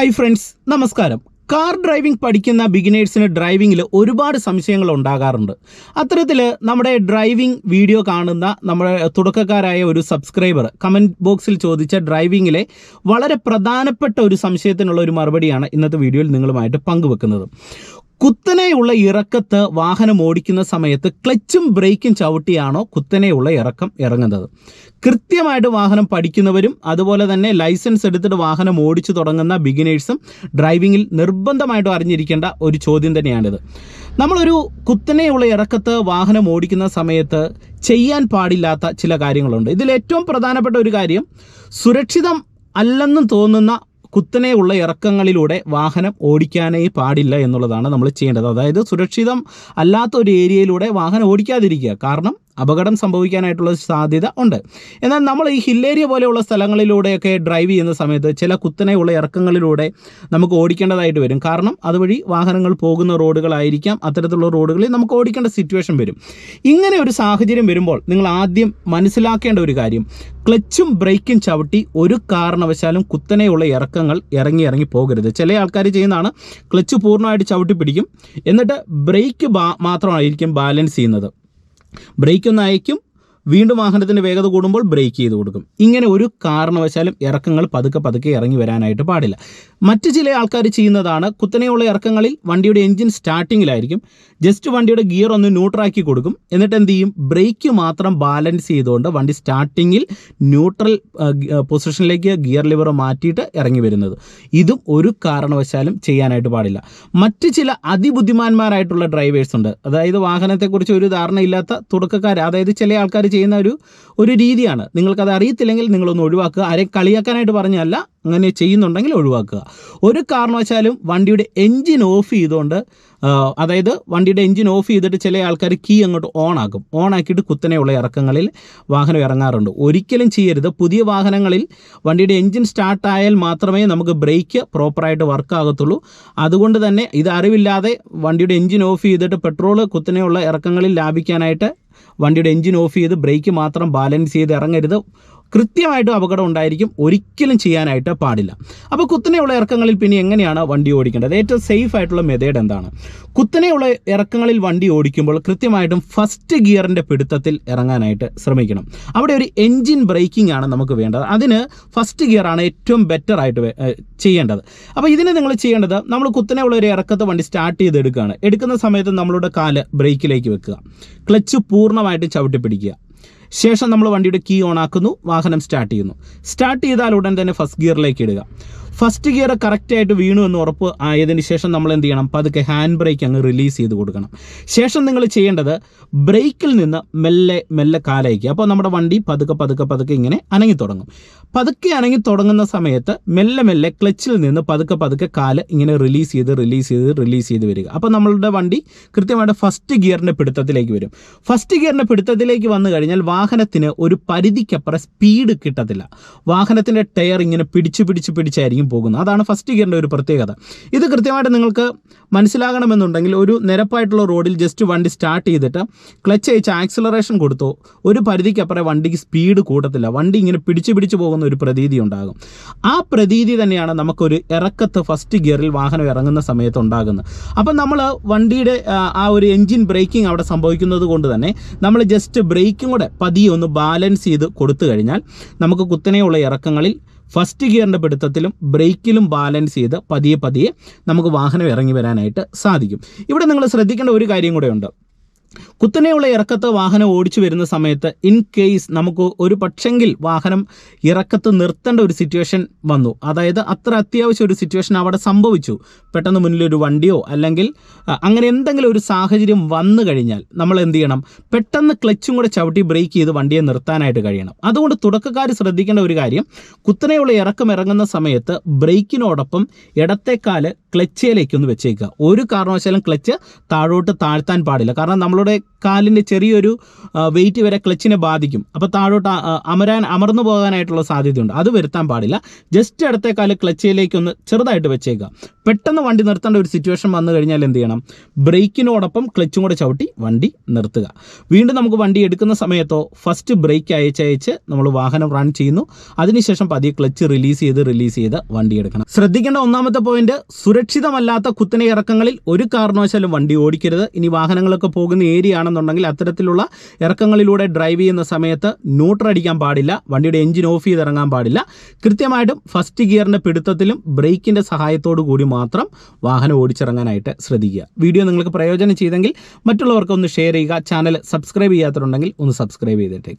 Hi friends നമസ്കാരം. Car driving പഠിക്കുന്ന ബിഗിനേഴ്സിന് ഡ്രൈവിങ്ങിൽ ഒരുപാട് സംശയങ്ങൾ ഉണ്ടാകാറുണ്ട്. അത്തരത്തിൽ നമ്മുടെ ഡ്രൈവിംഗ് വീഡിയോ കാണുന്ന നമ്മുടെ തുടക്കക്കാരായ ഒരു സബ്സ്ക്രൈബർ കമന്റ് ബോക്സിൽ ചോദിച്ച ഡ്രൈവിങ്ങിലെ വളരെ പ്രധാനപ്പെട്ട ഒരു സംശയത്തിനുള്ള ഒരു മറുപടിയാണ് ഇന്നത്തെ വീഡിയോയിൽ നിങ്ങളുമായിട്ട് പങ്കുവെക്കുന്നത്. കുത്തനെയുള്ള ഇറക്കത്ത് വാഹനം ഓടിക്കുന്ന സമയത്ത് ക്ലച്ചും ബ്രേക്കും ചവിട്ടിയാണോ കുത്തനെയുള്ള ഇറക്കം ഇറങ്ങുന്നത്. കൃത്യമായിട്ട് വാഹനം പഠിക്കുന്നവരും അതുപോലെ തന്നെ ലൈസൻസ് എടുത്തിട്ട് വാഹനം ഓടിച്ചു തുടങ്ങുന്ന ബിഗിനേഴ്സും ഡ്രൈവിങ്ങിൽ നിർബന്ധമായിട്ടും അറിഞ്ഞിരിക്കേണ്ട ഒരു ചോദ്യം തന്നെയാണിത്. നമ്മളൊരു കുത്തനെയുള്ള ഇറക്കത്ത് വാഹനം ഓടിക്കുന്ന സമയത്ത് ചെയ്യാൻ പാടില്ലാത്ത ചില കാര്യങ്ങളുണ്ട്. ഇതിൽ ഏറ്റവും പ്രധാനപ്പെട്ട ഒരു കാര്യം സുരക്ഷിതം അല്ലെന്നും തോന്നുന്ന കുത്തനെയുള്ള ഇറക്കങ്ങളിലൂടെ വാഹനം ഓടിക്കാനേ പാടില്ല എന്നുള്ളതാണ് നമ്മൾ ചെയ്യേണ്ടത്. അതായത് സുരക്ഷിതം അല്ലാത്ത ഒരു ഏരിയയിലൂടെ വാഹനം ഓടിക്കാതിരിക്കുക. കാരണം അപകടം സംഭവിക്കാനായിട്ടുള്ള സാധ്യത ഉണ്ട്. എന്നാൽ നമ്മൾ ഈ ഹില്ലേരിയ പോലെയുള്ള സ്ഥലങ്ങളിലൂടെയൊക്കെ ഡ്രൈവ് ചെയ്യുന്ന സമയത്ത് ചില കുത്തനെയുള്ള ഇറക്കങ്ങളിലൂടെ നമുക്ക് ഓടിക്കേണ്ടതായിട്ട് വരും. കാരണം അതുവഴി വാഹനങ്ങൾ പോകുന്ന റോഡുകളായിരിക്കാം അത്തരത്തിലുള്ള റോഡുകളിൽ നമുക്ക് ഓടിക്കേണ്ട സിറ്റുവേഷൻ വരും. ഇങ്ങനെ ഒരു സാഹചര്യം വരുമ്പോൾ നിങ്ങൾ ആദ്യം മനസ്സിലാക്കേണ്ട ഒരു കാര്യം ക്ലച്ചും ബ്രേക്കും ചവിട്ടി ഒരു കാരണവശാലും കുത്തനെയുള്ള ഇറക്കങ്ങൾ ഇറങ്ങി ഇറങ്ങി പോകരുത്. ചില ആൾക്കാർ ചെയ്യുന്നതാണ് ക്ലച്ച് പൂർണമായിട്ട് ചവിട്ടി പിടിക്കും എന്നിട്ട് ബ്രേക്ക് മാത്രമായിരിക്കും ബാലൻസ് ചെയ്യുന്നത്. ബ്രേക്ക് ഒന്ന് അയക്കും വീണ്ടും വാഹനത്തിന്റെ വേഗത കൂടുമ്പോൾ ബ്രേക്ക് ചെയ്ത് കൊടുക്കും. ഇങ്ങനെ ഒരു കാരണവശാലും ഇറക്കങ്ങൾ പതുക്കെ പതുക്കെ ഇറങ്ങി വരാനായിട്ട് പാടില്ല. മറ്റ് ചില ആൾക്കാർ ചെയ്യുന്നതാണ് കുത്തനെയുള്ള ഇറക്കങ്ങളിൽ വണ്ടിയുടെ എഞ്ചിൻ സ്റ്റാർട്ടിങ്ങിലായിരിക്കും. ജസ്റ്റ് വണ്ടിയുടെ ഗിയർ ഒന്ന് ന്യൂട്രാക്കി കൊടുക്കും. എന്നിട്ട് എന്ത് ചെയ്യും? ബ്രേക്ക് മാത്രം ബാലൻസ് ചെയ്തുകൊണ്ട് വണ്ടി സ്റ്റാർട്ടിങ്ങിൽ ന്യൂട്രൽ പൊസിഷനിലേക്ക് ഗിയർ ലിവർ മാറ്റിയിട്ട് ഇറങ്ങി വരുന്നത്. ഇതും ഒരു കാരണവശാലും ചെയ്യാനായിട്ട് പാടില്ല. മറ്റ് ചില അതിബുദ്ധിമാന്മാരായിട്ടുള്ള ഡ്രൈവേഴ്സ് ഉണ്ട്. അതായത് വാഹനത്തെക്കുറിച്ച് ഒരു ധാരണയില്ലാത്ത തുടക്കക്കാർ അതായത് ചില ആൾക്കാർ ചെയ്യുന്ന ഒരു ഒരു രീതിയാണ്. നിങ്ങൾക്കത് അറിയത്തില്ലെങ്കിൽ നിങ്ങളൊന്ന് ഒഴിവാക്കുക. ആരെ കളിയാക്കാനായിട്ട് പറഞ്ഞല്ല അങ്ങനെ ചെയ്യുന്നുണ്ടെങ്കിൽ ഒഴിവാക്കുക. ഒരു കാരണവശാലും വണ്ടിയുടെ എൻജിൻ ഓഫ് ചെയ്തുകൊണ്ട് അതായത് വണ്ടിയുടെ എൻജിൻ ഓഫ് ചെയ്തിട്ട് ചില ആൾക്കാർ കീ അങ്ങോട്ട് ഓൺ ആക്കും. ഓൺ ആക്കിയിട്ട് കുത്തനെയുള്ള ഇറക്കങ്ങളിൽ വാഹനം ഇറങ്ങാറുണ്ട്. ഒരിക്കലും ചെയ്യരുത്. പുതിയ വാഹനങ്ങളിൽ വണ്ടിയുടെ എൻജിൻ സ്റ്റാർട്ടായാൽ മാത്രമേ നമുക്ക് ബ്രേക്ക് പ്രോപ്പറായിട്ട് വർക്ക് ആകത്തുള്ളൂ. അതുകൊണ്ട് തന്നെ ഇത് അറിവില്ലാതെ വണ്ടിയുടെ എൻജിൻ ഓഫ് ചെയ്തിട്ട് പെട്രോൾ കുത്തനെയുള്ള ഇറക്കങ്ങളിൽ ലാഭിക്കാനായിട്ട് വണ്ടിയുടെ എൻജിൻ ഓഫ് ചെയ്ത് ബ്രേക്ക് മാത്രം ബാലൻസ് ചെയ്ത് ഇറങ്ങരുത്. കൃത്യമായിട്ടും അപകടം ഉണ്ടായിരിക്കും. ഒരിക്കലും ചെയ്യാനായിട്ട് പാടില്ല. അപ്പോൾ കുത്തനെയുള്ള ഇറക്കങ്ങളിൽ പിന്നെ എങ്ങനെയാണ് വണ്ടി ഓടിക്കേണ്ടത്? ഏറ്റവും സേഫ് ആയിട്ടുള്ള മെത്തേഡ് എന്താണ്? കുത്തനെയുള്ള ഇറക്കങ്ങളിൽ വണ്ടി ഓടിക്കുമ്പോൾ കൃത്യമായിട്ടും ഫസ്റ്റ് ഗിയറിന്റെ പിടുത്തത്തിൽ ഇറങ്ങാനായിട്ട് ശ്രമിക്കണം. അവിടെ ഒരു എൻജിൻ ബ്രേക്കിംഗ് ആണ് നമുക്ക് വേണ്ടത്. അതിന് ഫസ്റ്റ് ഗിയറാണ് ഏറ്റവും ബെറ്റർ ആയിട്ട് ചെയ്യേണ്ടത്. അപ്പോൾ ഇതിന് നിങ്ങൾ ചെയ്യേണ്ടത് നമ്മൾ കുത്തനെയുള്ള ഒരു ഇറക്കത്തെ വണ്ടി സ്റ്റാർട്ട് ചെയ്ത് എടുക്കുകയാണ് എടുക്കുന്ന സമയത്ത് നമ്മളുടെ കാൽ ബ്രേക്കിലേക്ക് വെക്കുക. ക്ലച്ച് പൂർണമായിട്ട് ചവിട്ടി പിടിക്കുക ശേഷം നമ്മൾ വണ്ടിയുടെ കീ ഓൺ ആക്കുന്നു വാഹനം സ്റ്റാർട്ട് ചെയ്യുന്നു. സ്റ്റാർട്ട് ചെയ്താൽ ഉടൻ തന്നെ ഫസ്റ്റ് ഗിയറിലേക്ക് ഇടുക. ഫസ്റ്റ് ഗിയർ കറക്റ്റായിട്ട് വീണു എന്ന് ഉറപ്പ് ആയതിന് ശേഷം നമ്മൾ എന്ത് ചെയ്യണം? പതുക്കെ ഹാൻഡ് ബ്രേക്ക് അങ്ങ് റിലീസ് ചെയ്ത് കൊടുക്കണം. ശേഷം നിങ്ങൾ ചെയ്യേണ്ടത് ബ്രേക്കിൽ നിന്ന് മെല്ലെ മെല്ലെ കാലയക്കുക. അപ്പോൾ നമ്മുടെ വണ്ടി പതുക്കെ പതുക്കെ പതുക്കെ ഇങ്ങനെ അനങ്ങി തുടങ്ങും പതുക്കെ അനങ്ങി തുടങ്ങുന്ന സമയത്ത് മെല്ലെ മെല്ലെ ക്ലച്ചിൽ നിന്ന് പതുക്കെ പതുക്കെ കാൽ ഇങ്ങനെ റിലീസ് ചെയ്ത് റിലീസ് ചെയ്ത് റിലീസ് ചെയ്ത് വരിക. അപ്പോൾ നമ്മളുടെ വണ്ടി കൃത്യമായിട്ട് ഫസ്റ്റ് ഗിയറിന്റെ പിടുത്തത്തിലേക്ക് വരും. ഫസ്റ്റ് ഗിയറിന്റെ പിടുത്തത്തിലേക്ക് വന്നു കഴിഞ്ഞാൽ വാഹനത്തിന് ഒരു പരിധിക്കപ്പുറം സ്പീഡ് കിട്ടത്തില്ല. വാഹനത്തിന്റെ ടയർ ഇങ്ങനെ പിടിച്ച് പിടിച്ച് പിടിച്ചായിരിക്കും പോകുന്നത്. അതാണ് ഫസ്റ്റ് ഗിയറിന്റെ ഒരു പ്രത്യേകത. ഇത് കൃത്യമായിട്ട് നിങ്ങൾക്ക് മനസ്സിലാകണമെന്നുണ്ടെങ്കിൽ ഒരു നിരപ്പായിട്ടുള്ള റോഡിൽ ജസ്റ്റ് വണ്ടി സ്റ്റാർട്ട് ചെയ്തിട്ട് ക്ലച്ച് അയച്ച് ആക്സിലറേഷൻ കൊടുത്തോ. ഒരു പരിധിക്കപ്പുറം വണ്ടിക്ക് സ്പീഡ് കൂട്ടത്തില്ല. വണ്ടി ഇങ്ങനെ പിടിച്ച് പിടിച്ച് പോകുന്ന ഒരു പ്രതീതി ഉണ്ടാകും. ആ പ്രതീതി തന്നെയാണ് നമുക്കൊരു ഇറക്കത്ത് ഫസ്റ്റ് ഗിയറിൽ വാഹനം ഇറങ്ങുന്ന സമയത്ത് ഉണ്ടാകുന്നത്. അപ്പം നമ്മൾ വണ്ടിയുടെ ആ ഒരു എൻജിൻ ബ്രേക്കിംഗ് അവിടെ സംഭവിക്കുന്നത് കൊണ്ട് തന്നെ നമ്മൾ ജസ്റ്റ് ബ്രേക്കും കൂടെ പതിയെ ഒന്ന് ബാലൻസ് ചെയ്ത് കൊടുത്തു കഴിഞ്ഞാൽ നമുക്ക് കുത്തനെയുള്ള ഇറക്കങ്ങളിൽ ഫസ്റ്റ് ഗിയറിന്റെ പിടുത്തത്തിലും ബ്രേക്കിലും ബാലൻസ് ചെയ്ത് പതിയെ പതിയെ നമുക്ക് വാഹനം ഇറങ്ങി വരാനായിട്ട് സാധിക്കും. ഇവിടെ നിങ്ങൾ ശ്രദ്ധിക്കേണ്ട ഒരു കാര്യം കൂടെ ഉണ്ട്. കുത്തനെയുള്ള ഇറക്കത്ത് വാഹനം ഓടിച്ചു വരുന്ന സമയത്ത് ഇൻ കേസ് നമുക്ക് ഒരു പക്ഷെങ്കിൽ വാഹനം ഇറക്കത്ത് നിർത്തേണ്ട ഒരു സിറ്റുവേഷൻ വന്നു. അതായത് അത്ര അത്യാവശ്യം ഒരു സിറ്റുവേഷൻ അവിടെ സംഭവിച്ചു. പെട്ടെന്ന് മുന്നിലൊരു വണ്ടിയോ അല്ലെങ്കിൽ അങ്ങനെ എന്തെങ്കിലും ഒരു സാഹചര്യം വന്നു കഴിഞ്ഞാൽ നമ്മൾ എന്ത് ചെയ്യണം? പെട്ടെന്ന് ക്ലച്ചും കൂടെ ചവിട്ടി ബ്രേക്ക് ചെയ്ത് വണ്ടിയെ നിർത്താനായിട്ട് കഴിയണം. അതുകൊണ്ട് തുടക്കക്കാർ ശ്രദ്ധിക്കേണ്ട ഒരു കാര്യം കുത്തനെയുള്ള ഇറക്കം ഇറങ്ങുന്ന സമയത്ത് ബ്രേക്കിനോടൊപ്പം ഇടത്തേക്കാൽ ക്ലച്ചിലേക്കൊന്ന് വെച്ചേക്കുക. ഒരു കാരണവശാലും ക്ലച്ച് താഴോട്ട് താഴ്ത്താൻ പാടില്ല. കാരണം നമ്മളുടെ കാലിന്റെ ചെറിയൊരു വെയിറ്റ് വരെ ക്ലച്ചിനെ ബാധിക്കും. അപ്പോൾ താഴോട്ട് അമരാൻ അമർന്നു പോകാനായിട്ടുള്ള സാധ്യതയുണ്ട്. അത് വരുത്താൻ പാടില്ല. ജസ്റ്റ് അടുത്ത കാൽ ക്ലച്ചിലേക്കൊന്ന് ചെറുതായിട്ട് വെച്ചേക്കുക പെട്ടെന്ന് വണ്ടി നിർത്തേണ്ട ഒരു സിറ്റുവേഷൻ വന്നു കഴിഞ്ഞാൽ എന്ത് ചെയ്യണം? ബ്രേക്കിനോടൊപ്പം ക്ലച്ചും കൂടെ ചവിട്ടി വണ്ടി നിർത്തുക. വീണ്ടും നമുക്ക് വണ്ടി എടുക്കുന്ന സമയത്തോ ഫസ്റ്റ് ബ്രേക്ക് അയച്ചയച്ച് നമ്മൾ വാഹനം റൺ ചെയ്യുന്നു. അതിനുശേഷം പതിയെ ക്ലച്ച് റിലീസ് ചെയ്ത് റിലീസ് ചെയ്ത് വണ്ടി എടുക്കണം. ശ്രദ്ധിക്കേണ്ട ഒന്നാമത്തെ പോയിന്റ് സുരക്ഷിതമല്ലാത്ത കുത്തനെ ഇറക്കങ്ങളിൽ ഒരു കാരണവശാലും വണ്ടി ഓടിക്കരുത്. ഇനി വാഹനങ്ങളൊക്കെ പോകുന്ന ഏരിയ ആണെന്നുണ്ടെങ്കിൽ അത്തരത്തിലുള്ള ഇറക്കങ്ങളിലൂടെ ഡ്രൈവ് ചെയ്യുന്ന സമയത്ത് ന്യൂട്രൽ അടിക്കാൻ പാടില്ല വണ്ടിയുടെ എഞ്ചിൻ ഓഫ് ചെയ്ത് ഇറങ്ങാൻ പാടില്ല. കൃത്യമായിട്ടും ഫസ്റ്റ് ഗിയറിന്റെ പിടുത്തത്തിലും ബ്രേക്കിന്റെ സഹായത്തോടു കൂടി മാത്രം വാഹനം ഓടിച്ചിറങ്ങാനായിട്ട് ശ്രദ്ധിക്കുക. വീഡിയോ നിങ്ങൾക്ക് പ്രയോജനം ചെയ്തെങ്കിൽ മറ്റുള്ളവർക്ക് ഒന്ന് ഷെയർ ചെയ്യുക ചാനൽ സബ്സ്ക്രൈബ് ചെയ്യാത്തതുണ്ടെങ്കിൽ ഒന്ന് സബ്സ്ക്രൈബ് ചെയ്തിട്ടേക്കുക